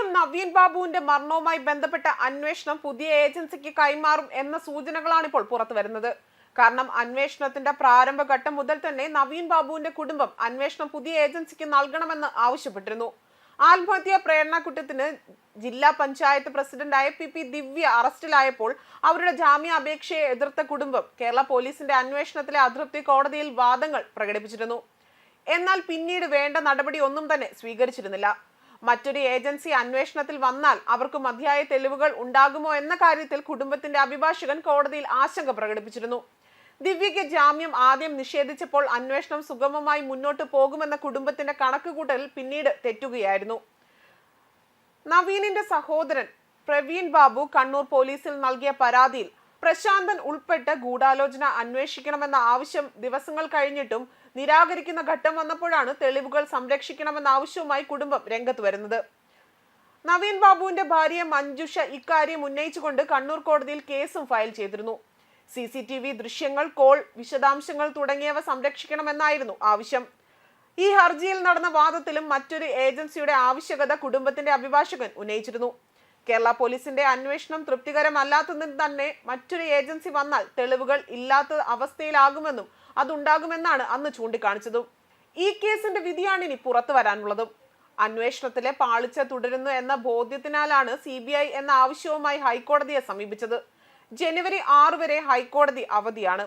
M Naveen ബാബുവിന്റെ മരണവുമായി ബന്ധപ്പെട്ട അന്വേഷണം പുതിയ ഏജൻസിക്ക് കൈമാറും എന്ന സൂചനകളാണ് ഇപ്പോൾ പുറത്തു വരുന്നത്. കാരണം അന്വേഷണത്തിന്റെ പ്രാരംഭഘട്ടം മുതൽ തന്നെ നവീൻ ബാബുവിന്റെ കുടുംബം അന്വേഷണം പുതിയ ഏജൻസിക്ക് നൽകണമെന്ന് ആവശ്യപ്പെട്ടിരുന്നു. ആത്മഹത്യാ പ്രേരണക്കുറ്റത്തിന് ജില്ലാ പഞ്ചായത്ത് പ്രസിഡന്റായ പി പി ദിവ്യ അറസ്റ്റിലായപ്പോൾ അവരുടെ ജാമ്യാപേക്ഷയെ എതിർത്ത കുടുംബം കേരള പോലീസിന്റെ അന്വേഷണത്തിലെ അതൃപ്തി കോടതിയിൽ വാദങ്ങൾ പ്രകടിപ്പിച്ചിരുന്നു. എന്നാൽ പിന്നീട് വേണ്ട നടപടി ഒന്നും തന്നെ സ്വീകരിച്ചിരുന്നില്ല. മറ്റൊരു ഏജൻസി അന്വേഷണത്തിൽ വന്നാൽ അവർക്ക് മതിയായ തെളിവുകൾ ഉണ്ടാകുമോ എന്ന കാര്യത്തിൽ കുടുംബത്തിന്റെ അഭിഭാഷകൻ കോടതിയിൽ ആശങ്ക പ്രകടിപ്പിച്ചിരുന്നു. ദിവ്യയ്ക്ക് ജാമ്യം ആദ്യം നിഷേധിച്ചപ്പോൾ അന്വേഷണം സുഗമമായി മുന്നോട്ട് പോകുമെന്ന കുടുംബത്തിന്റെ കണക്കുകൂട്ടൽ പിന്നീട് തെറ്റുകയായിരുന്നു. നവീനിന്റെ സഹോദരൻ പ്രവീൺ ബാബു കണ്ണൂർ പോലീസിൽ നൽകിയ പരാതിയിൽ പ്രശാന്തൻ ഉൾപ്പെട്ട് ഗൂഢാലോചന അന്വേഷിക്കണമെന്ന ആവശ്യം ദിവസങ്ങൾ കഴിഞ്ഞിട്ടും നിരാകരിക്കുന്ന ഘട്ടം വന്നപ്പോഴാണ് തെളിവുകൾ സംരക്ഷിക്കണമെന്ന ആവശ്യവുമായി കുടുംബം രംഗത്ത് വരുന്നത്. നവീൻ ബാബുവിന്റെ ഭാര്യ മഞ്ജുഷ ഇക്കാര്യം ഉന്നയിച്ചുകൊണ്ട് കണ്ണൂർ കോടതിയിൽ കേസും ഫയൽ ചെയ്തിരുന്നു. സി സി ടി വി ദൃശ്യങ്ങൾ കോൾ വിശദാംശങ്ങൾ തുടങ്ങിയവ സംരക്ഷിക്കണമെന്നായിരുന്നു ആവശ്യം. ഈ ഹർജിയിൽ നടന്ന വാദത്തിലും മറ്റൊരു ഏജൻസിയുടെ ആവശ്യകത കുടുംബത്തിന്റെ അഭിഭാഷകൻ ഉന്നയിച്ചിരുന്നു. കേരള പോലീസിന്റെ അന്വേഷണം തൃപ്തികരമല്ലാത്തതിന് തന്നെ മറ്റൊരു ഏജൻസി വന്നാൽ തെളിവുകൾ ഇല്ലാത്ത അവസ്ഥയിലാകുമെന്നും അതുണ്ടാകുമെന്നാണ് അന്ന് ചൂണ്ടിക്കാണിച്ചതും. ഈ കേസിന്റെ വിധിയാണ് ഇനി പുറത്തു വരാനുള്ളതും. അന്വേഷണത്തിലെ പാളിച്ച തുടരുന്നു എന്ന ബോധ്യത്തിനാലാണ് സി ബി ഐ എന്ന ആവശ്യവുമായി ഹൈക്കോടതിയെ സമീപിച്ചത്. ജനുവരി ആറ് വരെ ഹൈക്കോടതി അവധിയാണ്.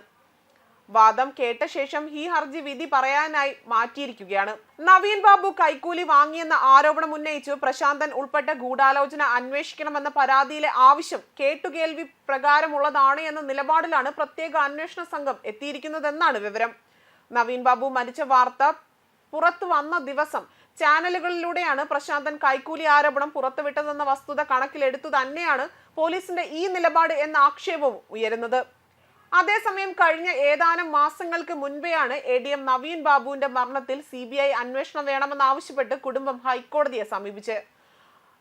വാദം കേട്ട ശേഷം ഈ ഹർജി വിധി പറയാനായി മാറ്റിയിരിക്കുകയാണ്. നവീൻ ബാബു കൈക്കൂലി വാങ്ങിയെന്ന ആരോപണം ഉന്നയിച്ചു. പ്രശാന്തൻ ഉൾപ്പെട്ട ഗൂഢാലോചന അന്വേഷിക്കണമെന്ന പരാതിയിലെ ആവശ്യം കേട്ടുകേൾവി പ്രകാരമുള്ളതാണ് എന്ന നിലപാടിലാണ് പ്രത്യേക അന്വേഷണ സംഘം എത്തിയിരിക്കുന്നതെന്നാണ് വിവരം. നവീൻ ബാബു മരിച്ച വാർത്ത പുറത്തു വന്ന ദിവസം ചാനലുകളിലൂടെയാണ് പ്രശാന്തൻ കൈക്കൂലി ആരോപണം പുറത്തുവിട്ടതെന്ന വസ്തുത കണക്കിലെടുത്തു തന്നെയാണ് പോലീസിന്റെ ഈ നിലപാട് എന്ന ആക്ഷേപവും ഉയരുന്നത്. അതേസമയം കഴിഞ്ഞ ഏതാനും മാസങ്ങൾക്ക് മുൻപെയാണ് എ ഡി എം നവീൻ ബാബുവിന്റെ മരണത്തിൽ സി ബി ഐ അന്വേഷണം വേണമെന്നാവശ്യപ്പെട്ട് കുടുംബം ഹൈക്കോടതിയെ സമീപിച്ച്.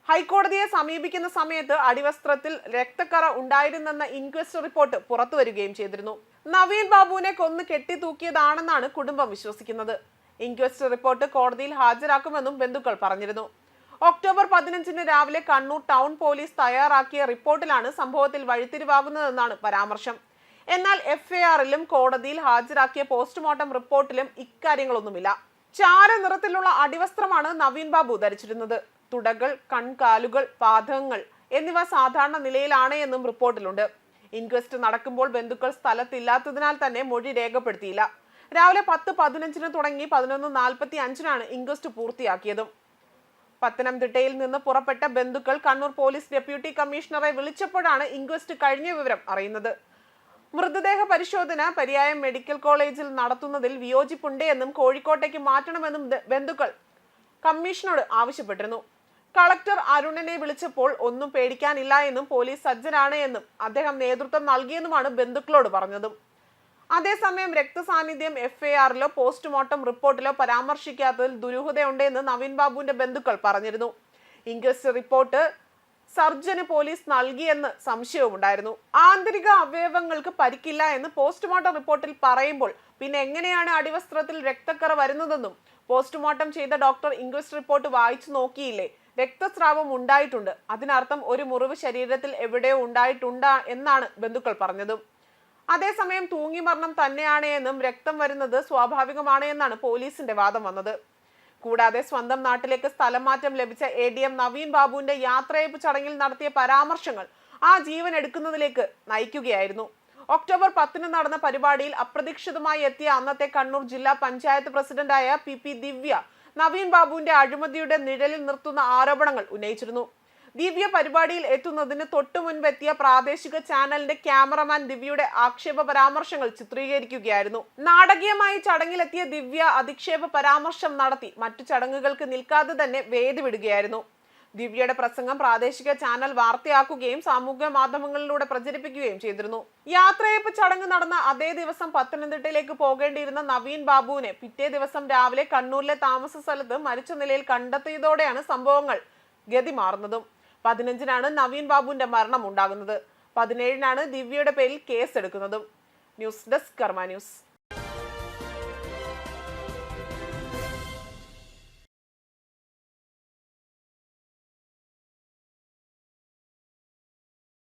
ഹൈക്കോടതിയെ സമീപിക്കുന്ന സമയത്ത് അടിവസ്ത്രത്തിൽ രക്തക്കറ ഉണ്ടായിരുന്നെന്ന ഇൻക്വസ്റ്റ് റിപ്പോർട്ട് പുറത്തു വരികയും ചെയ്തിരുന്നു. നവീൻ ബാബുവിനെ കൊന്നു കെട്ടിത്തൂക്കിയതാണെന്നാണ് കുടുംബം വിശ്വസിക്കുന്നത്. ഇൻക്വസ്റ്റ് റിപ്പോർട്ട് കോടതിയിൽ ഹാജരാക്കുമെന്നും ബന്ധുക്കൾ പറഞ്ഞിരുന്നു. ഒക്ടോബർ പതിനഞ്ചിന് രാവിലെ കണ്ണൂർ ടൗൺ പോലീസ് തയ്യാറാക്കിയ റിപ്പോർട്ടിലാണ് സംഭവത്തിൽ വഴിത്തിരിവാകുന്നതെന്നാണ് പരാമർശം. എന്നാൽ എഫ്ഐആറിലും കോടതിയിൽ ഹാജരാക്കിയ പോസ്റ്റ്മോർട്ടം റിപ്പോർട്ടിലും ഇക്കാര്യങ്ങളൊന്നുമില്ല. ചാര നിറത്തിലുള്ള അടിവസ്ത്രമാണ് നവീൻ ബാബു ധരിച്ചിരുന്നത്. തുടകൾ കൺകാലുകൾ പാദങ്ങൾ എന്നിവ സാധാരണ നിലയിലാണ് എന്നും റിപ്പോർട്ടിലുണ്ട്. ഇൻക്വസ്റ്റ് നടക്കുമ്പോൾ ബന്ധുക്കൾ സ്ഥലത്തില്ലാത്തതിനാൽ തന്നെ മൊഴി രേഖപ്പെടുത്തിയില്ല. രാവിലെ പത്ത് പതിനഞ്ചിന് തുടങ്ങി പതിനൊന്ന് നാൽപ്പത്തി അഞ്ചിനാണ് ഇൻക്വസ്റ്റ് പൂർത്തിയാക്കിയതും. പത്തനംതിട്ടയിൽ നിന്ന് പുറപ്പെട്ട ബന്ധുക്കൾ കണ്ണൂർ പോലീസ് ഡെപ്യൂട്ടി കമ്മീഷണറെ വിളിച്ചപ്പോഴാണ് ഇൻക്വസ്റ്റ് കഴിഞ്ഞ വിവരം അറിയുന്നത്. മൃതദേഹ പരിശോധന പര്യായം മെഡിക്കൽ കോളേജിൽ നടത്തുന്നതിൽ വിയോജിപ്പുണ്ട് എന്നും കോഴിക്കോട്ടേക്ക് മാറ്റണമെന്നും ബന്ധുക്കൾ കമ്മീഷനോട് ആവശ്യപ്പെട്ടിരുന്നു. കളക്ടർ അരുണനെ വിളിച്ചപ്പോൾ ഒന്നും പേടിക്കാനില്ല എന്നും പോലീസ് സജ്ജനാണ് എന്നും അദ്ദേഹം നേതൃത്വം നൽകിയെന്നുമാണ് ബന്ധുക്കളോട് പറഞ്ഞതും. അതേസമയം രക്തസാന്നിധ്യം എഫ്ഐആറിലോ പോസ്റ്റ്മോർട്ടം റിപ്പോർട്ടിലോ പരാമർശിക്കാത്തതിൽ ദുരൂഹതയുണ്ടെന്ന് നവീൻ ബാബുവിന്റെ ബന്ധുക്കൾ പറഞ്ഞിരുന്നു. ഇൻക്വസ്റ്റ് റിപ്പോർട്ട് സർജന് പോലീസ് നൽകിയെന്ന് സംശയവുമുണ്ടായിരുന്നു. ആന്തരിക അവയവങ്ങൾക്ക് പരിക്കില്ല എന്ന് പോസ്റ്റ്മോർട്ടം റിപ്പോർട്ടിൽ പറയുമ്പോൾ പിന്നെ എങ്ങനെയാണ് അടിവസ്ത്രത്തിൽ രക്തക്കറ വരുന്നതെന്നും പോസ്റ്റ്മോർട്ടം ചെയ്ത ഡോക്ടർ ഇംഗ്ലീഷ് റിപ്പോർട്ട് വായിച്ചു നോക്കിയില്ലേ? രക്തസ്രാവം ഉണ്ടായിട്ടുണ്ട്. അതിനർത്ഥം ഒരു മുറിവ് ശരീരത്തിൽ എവിടെയോ ഉണ്ടായിട്ടുണ്ട് എന്നാണ് ബന്ധുക്കൾ പറഞ്ഞതും. അതേസമയം തൂങ്ങിമരണം തന്നെയാണ് എന്നും രക്തം വരുന്നത് സ്വാഭാവികമാണ് എന്നാണ് പോലീസിന്റെ വാദം വന്നത്. കൂടാതെ സ്വന്തം നാട്ടിലേക്ക് സ്ഥലം മാറ്റം ലഭിച്ച എ ഡി എം നവീൻ ബാബുവിന്റെ യാത്രയപ്പ് ചടങ്ങിൽ നടത്തിയ പരാമർശങ്ങൾ ആ ജീവൻ എടുക്കുന്നതിലേക്ക് നയിക്കുകയായിരുന്നു. ഒക്ടോബർ പത്തിന് നടന്ന പരിപാടിയിൽ അപ്രതീക്ഷിതമായി എത്തിയ അന്നത്തെ കണ്ണൂർ ജില്ലാ പഞ്ചായത്ത് പ്രസിഡന്റായ പി പി ദിവ്യ നവീൻ ബാബുവിന്റെ അഴിമതിയുടെ നിഴലിൽ നിർത്തുന്ന ആരോപണങ്ങൾ ഉന്നയിച്ചിരുന്നു. ദിവ്യ പരിപാടിയിൽ എത്തുന്നതിന് തൊട്ടു മുൻപെത്തിയ പ്രാദേശിക ചാനലിന്റെ ക്യാമറമാൻ ദിവ്യയുടെ ആക്ഷേപ പരാമർശങ്ങൾ ചിത്രീകരിക്കുകയായിരുന്നു. നാടകീയമായി ചടങ്ങിലെത്തിയ ദിവ്യ അധിക്ഷേപ പരാമർശം നടത്തി മറ്റു ചടങ്ങുകൾക്ക് നിൽക്കാതെ തന്നെ വേദി വിടുകയായിരുന്നു ദിവ്യയുടെ പ്രസംഗം പ്രാദേശിക ചാനൽ വാർത്തയാക്കുകയും സാമൂഹ്യ മാധ്യമങ്ങളിലൂടെ പ്രചരിപ്പിക്കുകയും ചെയ്തിരുന്നു. യാത്രയപ്പ് ചടങ്ങ് നടന്ന അതേ ദിവസം പത്തനംതിട്ടയിലേക്ക് പോകേണ്ടിയിരുന്ന നവീൻ ബാബുവിനെ പിറ്റേ ദിവസം രാവിലെ കണ്ണൂരിലെ താമസ സ്ഥലത്ത് മരിച്ച നിലയിൽ കണ്ടെത്തിയതോടെയാണ് സംഭവങ്ങൾ ഗതി മാറുന്നതും പതിനഞ്ചിനാണ് നവീൻ ബാബുവിന്റെ മരണം ഉണ്ടാകുന്നത്. പതിനേഴിനാണ് ദിവ്യയുടെ പേരിൽ കേസ് എടുക്കുന്നതും ന്യൂസ് ഡെസ്ക് കർമ്മ ന്യൂസ്.